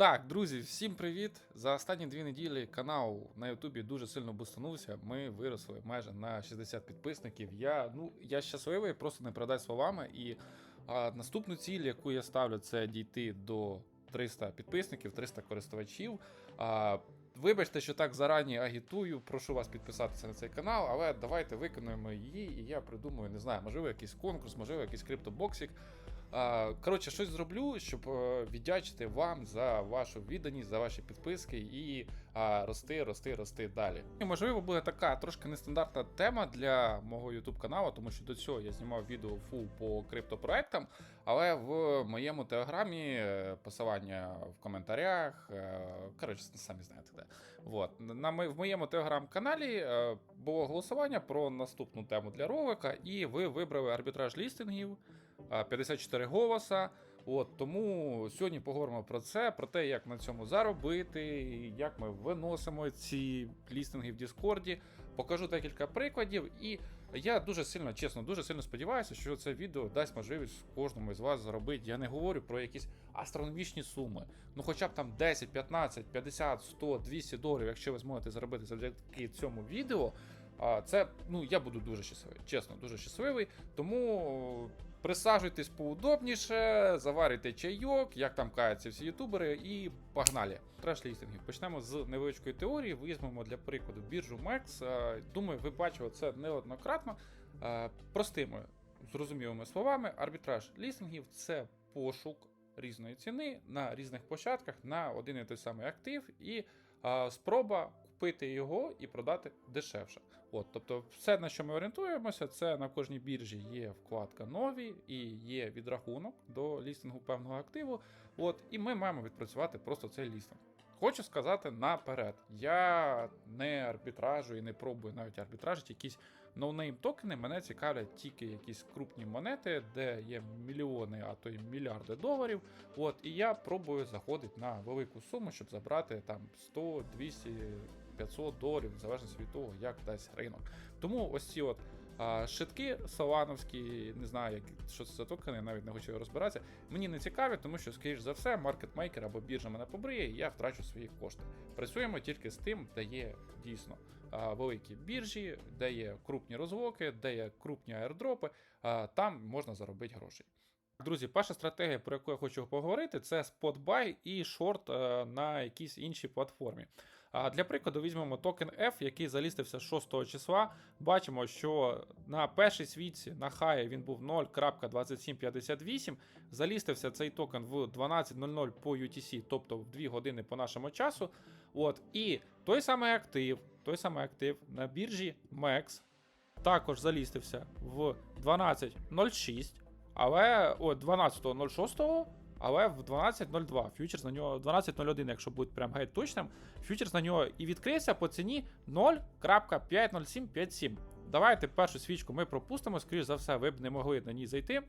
Так, друзі, всім привіт! За останні дві неділі канал на Ютубі дуже сильно бустанувся. Ми виросли майже на 60 підписників. Я ну я щасливий, просто не передай словами. І а, наступну ціль, яку я ставлю, це дійти до 300 підписників, 300 користувачів. А, Вибачте, що так зарані агітую. Прошу вас підписатися на цей канал, але давайте виконуємо її, і я придумаю, не знаю, можливо, якийсь конкурс, можливо, якийсь криптобоксик. Коротше, щось зроблю, щоб е, віддячити вам за вашу відданість, за ваші підписки і рости, рости, рости далі. І можливо буде така трошки нестандартна тема для мого YouTube каналу, тому що до цього я знімав відео фул по криптопроектам, але в моєму телеграмі е, посилання в коментарях. е, Коротше, самі знаєте де. Вот. На в моєму телеграм-каналі було голосування про наступну тему для ролика, і ви вибрали арбітраж лістингів. А, 54 голоса. От тому сьогодні поговоримо про це, про те, як на цьому заробити, як ми виносимо ці лістинги в Діскорді. Покажу декілька прикладів, і я дуже сильно, чесно, дуже сильно сподіваюся, що це відео дасть можливість кожному з вас заробити. Я не говорю про якісь астрономічні суми. Ну, хоча б там 10, 15, 50, 100, 200 доларів, якщо ви зможете заробити завдяки цьому відео. Це ну я буду дуже щасливий, чесно, дуже щасливий. Тому присаджуйтесь поудобніше, заварюйте чайок, як там каються всі ютубери, і погнали. Треш лістингів. Почнемо з невеличкої теорії. Візьмемо для прикладу біржу. Е, Думаю, ви бачили це неоднократно. Е, Простими, зрозумілими словами, арбітраж лістингів це пошук різної ціни на різних площадках на один і той самий актив, і е, спроба купити його і продати дешевше. От, тобто, все, на що ми орієнтуємося, це на кожній біржі є вкладка нові і є відрахунок до лістингу певного активу. От, і ми маємо відпрацювати просто цей лістинг. Хочу сказати наперед, я не арбітражу і не пробую навіть арбітражити якісь ноунейм токени. Мене цікавлять тільки якісь крупні монети, де є мільйони, а то й мільярди доларів. От, і я пробую заходити на велику суму, щоб забрати там 100, 200, 500 доларів, в залежності від того, як дасть ринок. Тому ось ці от а, шитки солановські, не знаю, як, що це за токени, навіть не хочу розбиратися. Мені не цікаві, тому що, скоріш за все, маркетмейкер або біржа мене побриє, і я втрачу свої кошти. Працюємо тільки з тим, де є дійсно а, великі біржі, де є крупні розвоки, де є крупні аірдропи, а, там можна заробити грошей. Друзі, перша стратегія, про яку я хочу поговорити, це спот-бай і шорт е, на якійсь іншій платформі. А для прикладу, візьмемо токен F, який залістився 6 числа. Бачимо, що на першій світці на хаї він був 0.2758. Залістився цей токен в 12.00 по UTC, тобто в 2 години по нашому часу. От, і той самий актив, той самий актив на біржі MEX також залістився в 12.06. Але о, 12.06, але в 12.02. Фьючерс на нього 12.01, якщо бути прям геть точним. Фьючерс на нього і відкрився по ціні 0.50757. Давайте першу свічку ми пропустимо, скоріш за все, ви б не могли на ній зайти.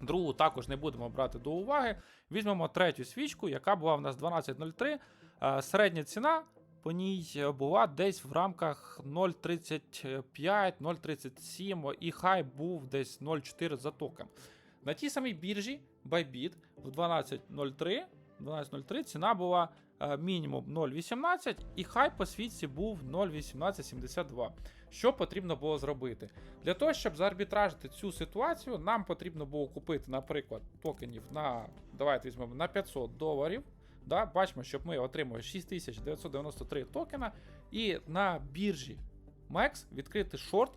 Другу також не будемо брати до уваги. Візьмемо третю свічку, яка була в нас 12.03. Е, Середня ціна по ній була десь в рамках 0.35, 0.37 і хай був десь 0.4 за токен. На тій самій біржі Bybit в 12.03 12.03 ціна була е, мінімум 0.18 і хай по світці був 0.1872. Що потрібно було зробити? Для того, щоб заарбітражити цю ситуацію, нам потрібно було купити, наприклад, токенів на давайте візьмемо на 500 доларів. Да, бачимо, щоб ми отримали 6993 токена, і на біржі MEX відкрити шорт,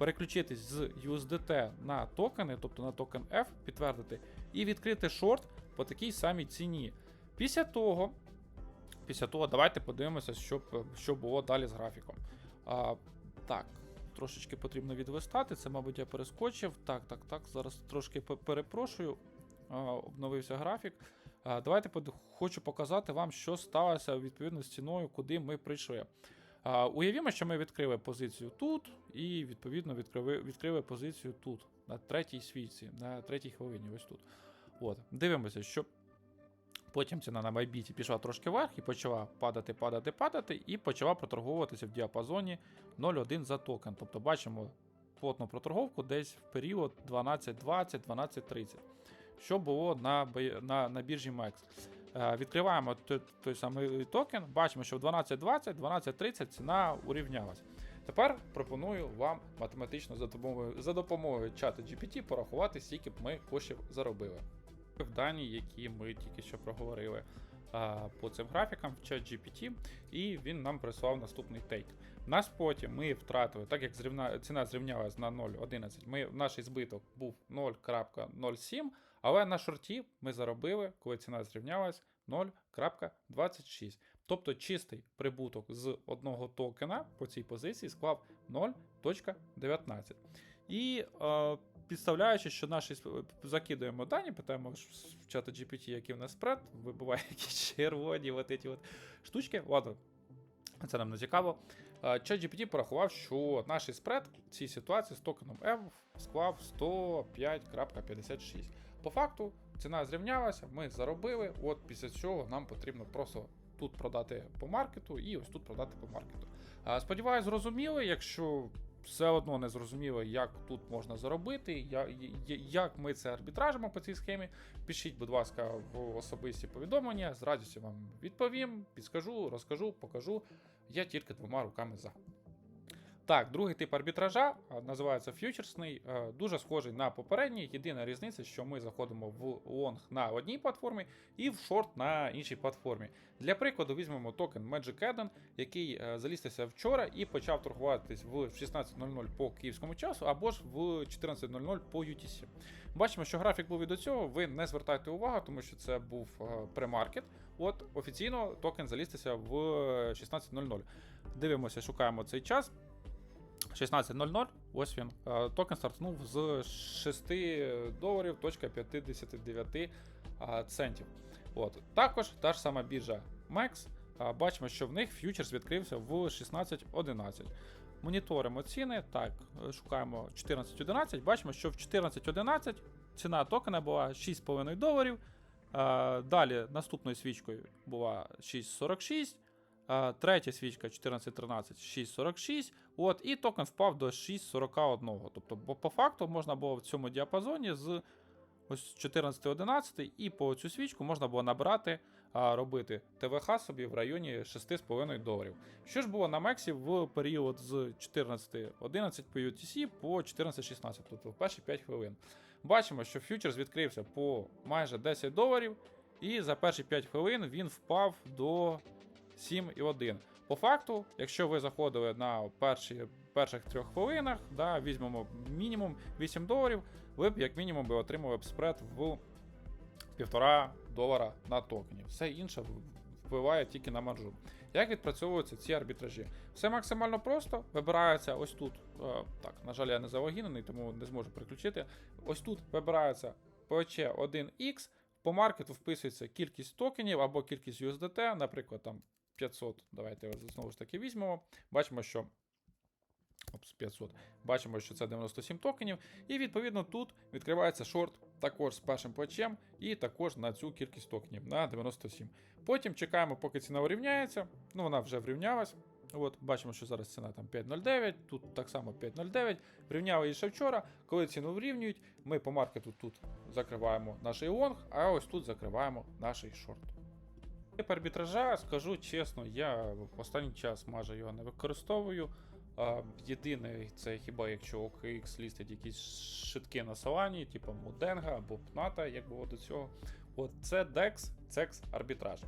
переключитись з USDT на токени, тобто на токен F, підтвердити, і відкрити шорт по такій самій ціні. Після того, після того давайте подивимося, що, що було далі з графіком. А, так, трошечки потрібно відвистати. Це, мабуть, я перескочив. Так, так, так. Зараз трошки перепрошую. Обновився графік. Давайте хочу показати вам, що сталося відповідно з ціною, куди ми прийшли. Уявімо, що ми відкрили позицію тут, і відповідно відкрили, відкрили позицію тут, на третій свічці, на третій хвилині, ось тут. От. Дивимося, що потім ціна на Bybit пішла трошки вверх і почала падати, падати, падати, і почала проторговуватися в діапазоні 0,1 за токен. Тобто бачимо плотну проторговку десь в період 12.20-12.30. Що було на, на, на біржі MEX. Е, Відкриваємо той, самий токен, бачимо, що в 12.20, 12.30 ціна урівнялась. Тепер пропоную вам математично за допомогою, за допомогою чату GPT порахувати, скільки б ми коштів заробили. В дані, які ми тільки що проговорили а, по цим графікам в чат GPT, і він нам прислав наступний тейк. На споті ми втратили, так як зрівна, ціна зрівнялась на 0.11, ми, наш збиток був 0.07, але на шорті ми заробили, коли ціна зрівнялась 0.26. Тобто чистий прибуток з одного токена по цій позиції склав 0.19. І е, підставляючи, що наші закидуємо дані, питаємо в чата GPT, який в нас спред, вибиває якісь червоні от ці от штучки. Ладно, це нам не цікаво. Е, Чат GPT порахував, що наш спред в цій ситуації з токеном F склав 105.56. По факту ціна зрівнялася, ми заробили. От після цього нам потрібно просто тут продати по маркету і ось тут продати по маркету. Сподіваюсь, зрозуміли. Якщо все одно не зрозуміло, як тут можна заробити, як ми це арбітражимо по цій схемі, пишіть, будь ласка, в особисті повідомлення. З радістю вам відповім, підскажу, розкажу, покажу. Я тільки двома руками за. Так, другий тип арбітража називається фьючерсний, е, дуже схожий на попередній. Єдина різниця, що ми заходимо в лонг на одній платформі і в шорт на іншій платформі. Для прикладу, візьмемо токен Magic Eden, який е, залістився вчора і почав торгуватись в 16.00 по київському часу або ж в 14.00 по UTC. Бачимо, що графік був і до цього. Ви не звертайте увагу, тому що це був е, премаркет. От офіційно токен залістився в 16.00. Дивимося, шукаємо цей час. 16.00, ось він. Е, Токен стартнув з 6 доларів точка 59 е, центів. От. Також та ж сама біржа MEX. е, Бачимо, що в них фьючерс відкрився в 16.11. Моніторимо ціни. Так, шукаємо 14.11. Бачимо, що в 14.11 ціна токена була 6,5 доларів. Далі наступною свічкою була 6.46. Е, Третя свічка 14.13, 6.46. От, і токен впав до 6.41. Тобто, по факту можна було в цьому діапазоні з ось 14.11 і по цю свічку можна було набрати, робити ТВХ собі в районі 6,5 доларів. Що ж було на Мексі в період з 14.11 по UTC по 14.16, тобто в перші 5 хвилин. Бачимо, що фьючерс відкрився по майже 10 доларів, і за перші 5 хвилин він впав до 7,1. По факту, якщо ви заходили на перші, перших трьох хвилинах, да, візьмемо мінімум 8 доларів, ви б як мінімум би отримали б спред в 1,5 долара на токені. Все інше впливає тільки на маржу. Як відпрацьовуються ці арбітражі? Все максимально просто. Вибирається ось тут. е, Так, на жаль, я не залогінений, тому не зможу переключити. Ось тут вибирається POC 1X, по маркету вписується кількість токенів або кількість USDT, наприклад, там 500. Давайте знову ж таки візьмемо. Бачимо, що. Опс, 500. Бачимо, що це 97 токенів. І відповідно тут відкривається шорт також з першим плечем, і також на цю кількість токенів на 97. Потім чекаємо, поки ціна урівняється. Ну, вона вже врівнялась. От, бачимо, що зараз ціна там 5.09, тут так само 5.09. Врівняли її ще вчора. Коли ціну врівнюють, ми по маркету тут закриваємо наш лонг, а ось тут закриваємо наш шорт. Тип арбітража, скажу чесно, я в останній час майже його не використовую. Єдине, це хіба якщо OKX лістить якісь шитки на салані, типу Муденга або Пната, як було до цього. От це DEX, CEX арбітраж.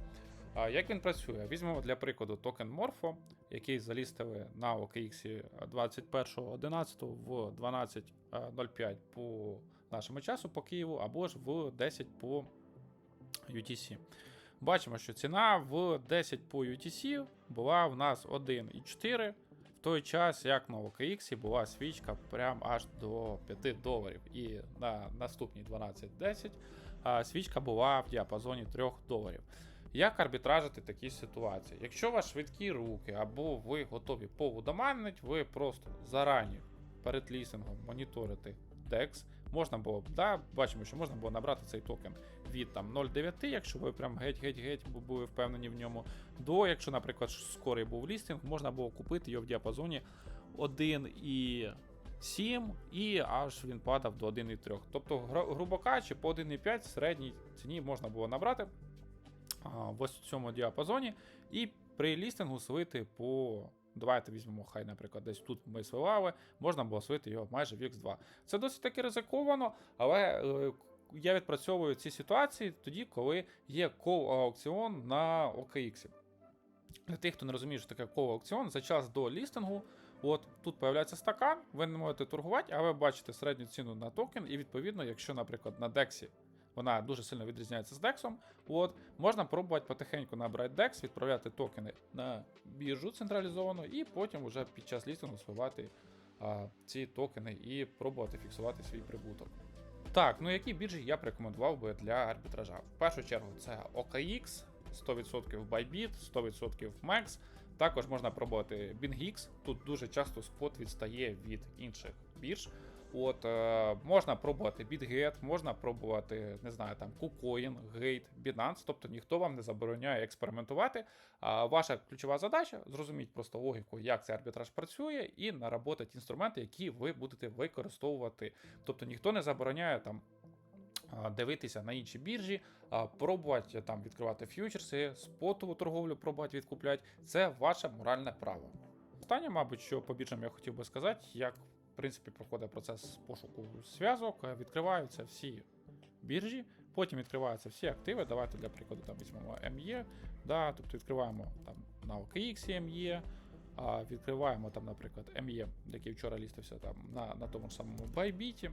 А як він працює? Візьмемо для прикладу токен Morpho, який залістили на OKX 21.11 в 12.05 по нашому часу по Києву, або ж в 10 по UTC. Бачимо, що ціна в 10 по UTC була в нас 1,4. В той час, як на OKX була свічка прям аж до 5 доларів. І на наступній 12.10 а, свічка була в діапазоні 3 доларів. Як арбітражити такі ситуації? Якщо у вас швидкі руки або ви готові повудоманити, ви просто зарані перед лісингом моніторите DEX. Можна було б, да, бачимо, що можна було набрати цей токен від там 0,9, якщо ви прям геть-геть-геть були впевнені в ньому, до, якщо, наприклад, скорий був лістинг, можна було купити його в діапазоні 1,7 і аж він падав до 1,3. Тобто, гру- грубо кажучи, по 1,5 в середній ціні можна було набрати. а, в цьому діапазоні, і при лістингу свити по. Давайте візьмемо, хай, наприклад, десь тут ми свивали, можна було свити його майже в X2. Це досить таки ризиковано, але е, я відпрацьовую ці ситуації тоді, коли є кол-аукціон на OKX. Для тих, хто не розуміє, що таке кол-аукціон, за час до лістингу, от тут появляється стакан, ви не можете торгувати, а ви бачите середню ціну на токен, і відповідно, якщо, наприклад, на DEX вона дуже сильно відрізняється з DEX, от, можна пробувати потихеньку набрати DEX, відправляти токени на біржу централізовану, і потім вже під час лістингу свивати а, ці токени і пробувати фіксувати свій прибуток. Так, ну які біржі я б рекомендував би для арбітража? В першу чергу це OKX, 100% Bybit, 100% Max. Також можна пробувати BingX. Тут дуже часто спот відстає від інших бірж. От е, можна пробувати BitGet, можна пробувати, не знаю, там KuCoin, Gate, Binance, тобто ніхто вам не забороняє експериментувати. А ваша ключова задача зрозуміти просто логіку, як цей арбітраж працює, і наработати інструменти, які ви будете використовувати. Тобто ніхто не забороняє там. Дивитися на інші біржі, пробувати там відкривати ф'ючерси, спотову торговлю пробувати відкупляти. Це ваше моральне право. Останнє, мабуть, що по біржам я хотів би сказати, як в принципі проходить процес пошуку зв'язок, е, відкриваються всі біржі, потім відкриваються всі активи. Давайте для прикладу там візьмемо ME, да, тобто відкриваємо там на OKX ME, відкриваємо там, наприклад, ME, який вчора лістився там на, на тому ж самому Bybit.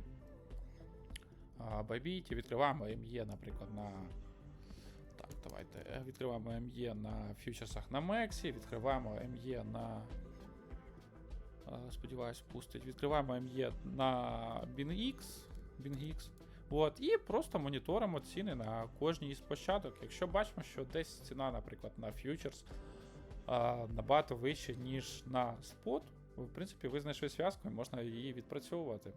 Bybit, відкриваємо ME, наприклад, на. Так, давайте. е, Відкриваємо ME на фьючерсах на Мексі, відкриваємо ME на. Е, Сподіваюсь, пустить. Відкриваємо ME на BingX. BingX. От, і просто моніторимо ціни на кожній із площадок. Якщо бачимо, що десь ціна, наприклад, на фьючерс а, набагато вище, ніж на спот, в принципі, ви знайшли зв'язку і можна її відпрацьовувати.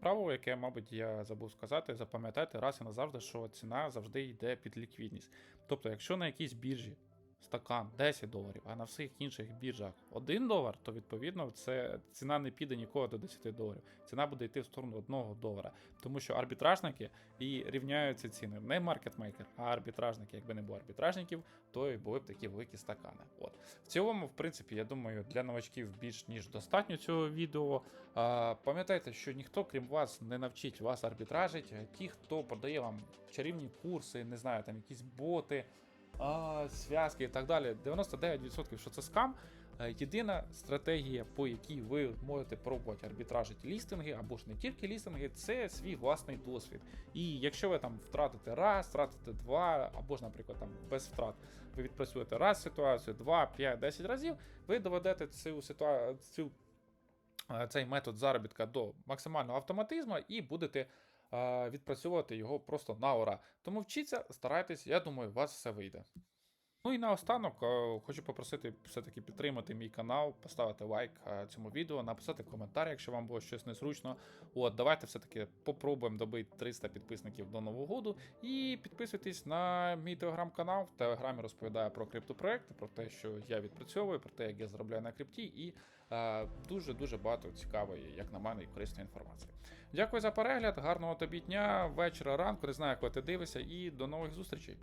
Правило, яке, мабуть, я забув сказати, запам'ятайте раз і назавжди, що ціна завжди йде під ліквідність. Тобто, якщо на якійсь біржі стакан 10 доларів, а на всіх інших біржах 1 долар, то відповідно це ціна не піде ніколи до 10 доларів. Ціна буде йти в сторону 1 долара. Тому що арбітражники і рівняються ціни. Не маркетмейкер, а арбітражники. Якби не було арбітражників, то і були б такі великі стакани. От. В цілому, в принципі, я думаю, для новачків більш ніж достатньо цього відео. А, пам'ятайте, що ніхто, крім вас, не навчить вас арбітражить. Ті, хто продає вам чарівні курси, не знаю, там якісь боти, зв'язки і так далі. 99% що це скам. Е, Єдина стратегія, по якій ви можете пробувати арбітражити лістинги, або ж не тільки лістинги, це свій власний досвід. І якщо ви там втратите раз, втратите два, або ж, наприклад, там без втрат, ви відпрацюєте раз ситуацію, два, п'ять, десять разів, ви доведете цю ситуацію, е, цей метод заробітка до максимального автоматизму і будете відпрацьовувати його просто на ура. Тому вчіться, старайтесь, я думаю, у вас все вийде. Ну і наостанок е, хочу попросити все-таки підтримати мій канал, поставити лайк е, цьому відео, написати коментар, якщо вам було щось незручно. От, давайте все-таки попробуємо добити 300 підписників до Нового року. І підписуйтесь на мій телеграм-канал. В телеграмі розповідаю про криптопроекти, про те, що я відпрацьовую, про те, як я заробляю на крипті, і е, дуже-дуже багато цікавої, як на мене, і корисної інформації. Дякую за перегляд, гарного тобі дня, вечора, ранку, не знаю, коли ти дивишся, і до нових зустрічей.